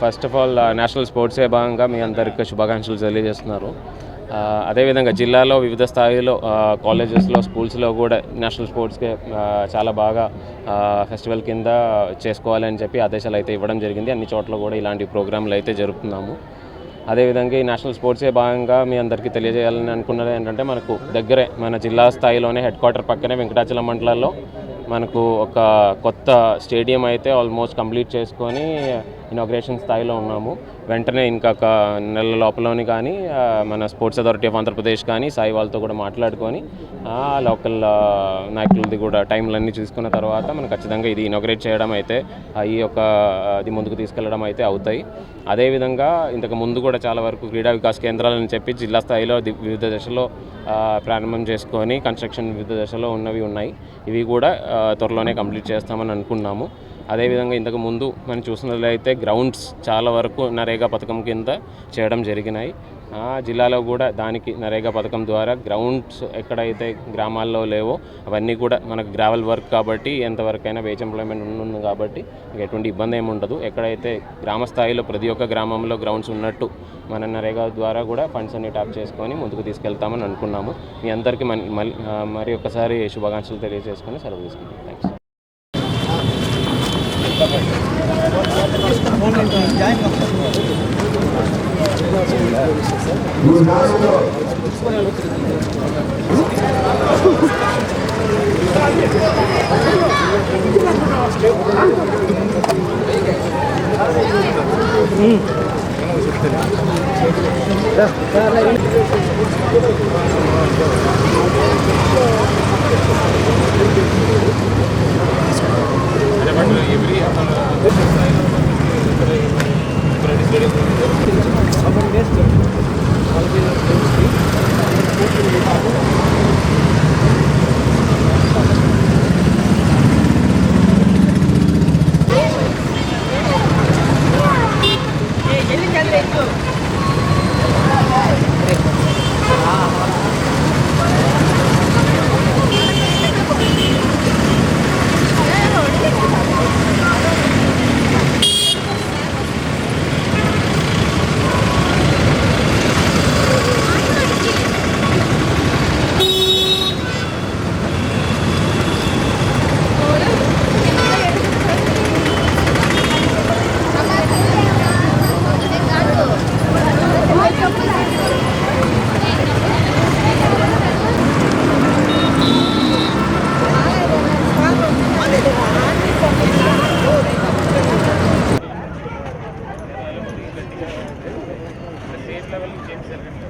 First of all national sports day భాగంగా మీ అందరికీ శుభాకాంక్షలు తెలియజేస్తున్నారు. అదేవిధంగా జిల్లాలో వివిధ స్థాయిలో కాలేజెస్లో స్కూల్స్లో కూడా నేషనల్ స్పోర్ట్స్కి చాలా బాగా ఫెస్టివల్ కింద చేసుకోవాలని చెప్పి ఆదేశాలు అయితే ఇవ్వడం జరిగింది. అన్ని చోట్ల కూడా ఇలాంటి ప్రోగ్రాంలు అయితే జరుపుతున్నాము. అదేవిధంగా ఈ నేషనల్ స్పోర్ట్సే భాగంగా మీ అందరికీ తెలియజేయాలని అనుకున్నది ఏంటంటే మనకు దగ్గరే మన జిల్లా స్థాయిలోనే హెడ్ క్వార్టర్ పక్కనే వెంకటాచలం మండలాల్లో మనకు ఒక కొత్త స్టేడియం అయితే ఆల్మోస్ట్ కంప్లీట్ చేసుకొని ఇనాగ్రేషన్ స్థాయిలో ఉన్నాము. వెంటనే ఇంకొక నెల లోపలని కానీ మన స్పోర్ట్స్ అథారిటీ ఆఫ్ ఆంధ్రప్రదేశ్ కానీ సాయి వాళ్ళతో కూడా మాట్లాడుకొని లోకల్ నాయకులది కూడా టైంలన్నీ చూసుకున్న తర్వాత మనం ఖచ్చితంగా ఇది ఇనాగ్రేట్ చేయడం అయితే ఈ యొక్క అది ముందుకు తీసుకెళ్ళడం అయితే అవుతాయి. అదేవిధంగా ఇంతకు ముందు కూడా చాలా వరకు క్రీడా వికాస్ కేంద్రాలని చెప్పి జిల్లా స్థాయిలో వివిధ దశలో ప్రారంభం చేసుకొని కన్స్ట్రక్షన్ వివిధ దశలో ఉన్నవి ఉన్నాయి. ఇవి కూడా త్వరలోనే కంప్లీట్ చేస్తామని అనుకున్నాము. అదేవిధంగా ఇంతకు ముందు మనం చూసినట్లయితే గ్రౌండ్స్ చాలా వరకు నరేగా పథకం కింద చేయడం జరిగినాయి. ఆ, జిల్లాలో కూడా దానికి నరేగా పథకం ద్వారా గ్రౌండ్స్ ఎక్కడైతే గ్రామాల్లో లేవో అవన్నీ కూడా మనకు గ్రావెల్ వర్క్ కాబట్టి ఎంతవరకైనా వేజ్ ఎంప్లాయ్మెంట్ ఉంటుంది కాబట్టి ఎటువంటి ఇబ్బంది ఏమి ఉండదు. ఎక్కడైతే గ్రామ స్థాయిలో ప్రతి ఒక్క గ్రామంలో గ్రౌండ్స్ ఉన్నట్టు మన నరేగా ద్వారా కూడా ఫండ్స్ అన్ని ట్యాప్ చేసుకొని ముందుకు తీసుకెళ్తామని అనుకున్నాము. మీ అందరికీ మన మళ్ళీ మరి ఒకసారి శుభాకాంక్షలు తెలియజేసుకొని సెలవు తీసుకుంటాం థ్యాంక్స్ Gracias. level change జరిగింది